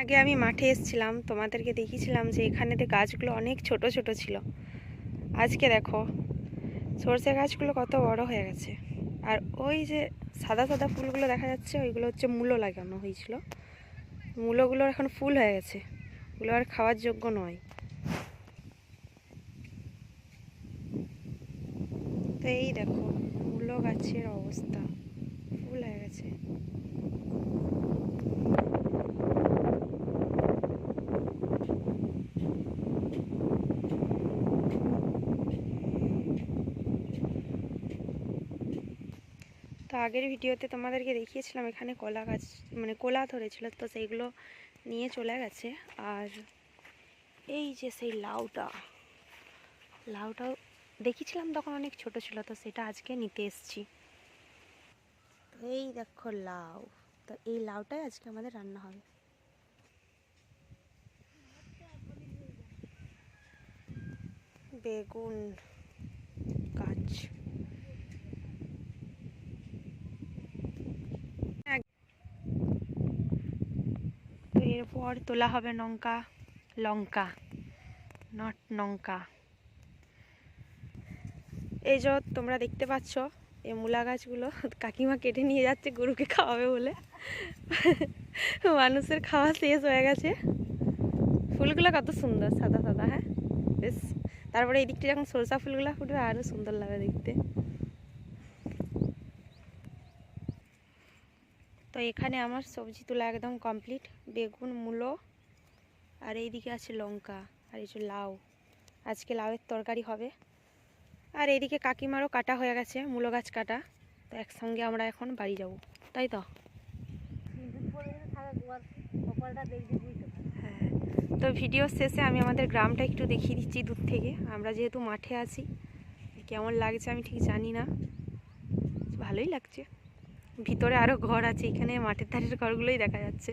আগে আমি মাঠে এসেছিলাম, তোমাদেরকে দেখিয়েছিলাম যে এখানেতে গাছগুলো অনেক ছোট ছোট ছিল। আজকে দেখো, সর্ষে গাছগুলো কত বড় হয়ে গেছে। আর ওই যে সাদা সাদা ফুলগুলো দেখা যাচ্ছে, ওইগুলো হচ্ছে মূলো লাগানো হয়েছিল। মূলোগুলোর এখন ফুল হয়ে গেছে। ওগুলো আর খাওয়ার যোগ্য নয়। তো এই দেখো, মূলো গাছের অবস্থা ফুল হয়ে গেছে তো আগের ভিডিওতে তোমাদেরকে দেখিয়েছিলাম, এখানে কলা গাছ মানে কলা ধরেছিল, তো সেইগুলো নিয়ে চলে গেছে। আর এই যে সেই লাউটা, লাউটাও দেখিয়েছিলাম তখন অনেক ছোট ছিল, তো সেটা আজকে নিতে এসছি। এই দেখো লাউ, তো এই লাউটাই আজকে আমাদের রান্না হবে। বেগুন, গাছ। এরপর তোলা হবে লঙ্কা লঙ্কা নট লঙ্কা এই যে তোমরা দেখতে পাচ্ছ, এই মূলা গাছগুলো কাকিমা কেটে নিয়ে যাচ্ছে গরুকে খাওয়াবে বলে। মানুষের খাওয়া শেষ হয়ে গেছে। ফুলগুলো কত সুন্দর, সাদা সাদা হ্যাঁ? বেশ। তারপরে এই দিকটা যখন সরষা ফুলগুলো ফুটবে আরও সুন্দর লাগে দেখতে। তো এখানে আমার সবজি তোলা একদম কমপ্লিট বেগুন, মূলো, আর এইদিকে আছে লঙ্কা, আর এই যে লাউ। আজকে লাউয়ের তরকারি হবে। আর এইদিকে কাকিমারও কাটা হয়ে গেছে, মূলো গাছ কাটা। তো একসঙ্গে আমরা এখন বাড়ি যাব। তাই তো? হ্যাঁ। তো ভিডিও শেষে আমি আমাদের গ্রামটা একটু দেখিয়ে দিচ্ছি দূর থেকে। আমরা যেহেতু মাঠে আছি, কেমন লাগছে আমি ঠিক জানি না। ভালোই লাগছে। ভিতরে আরও ঘর আছে এখানে মাঠের ধারের ঘরগুলোই দেখা যাচ্ছে।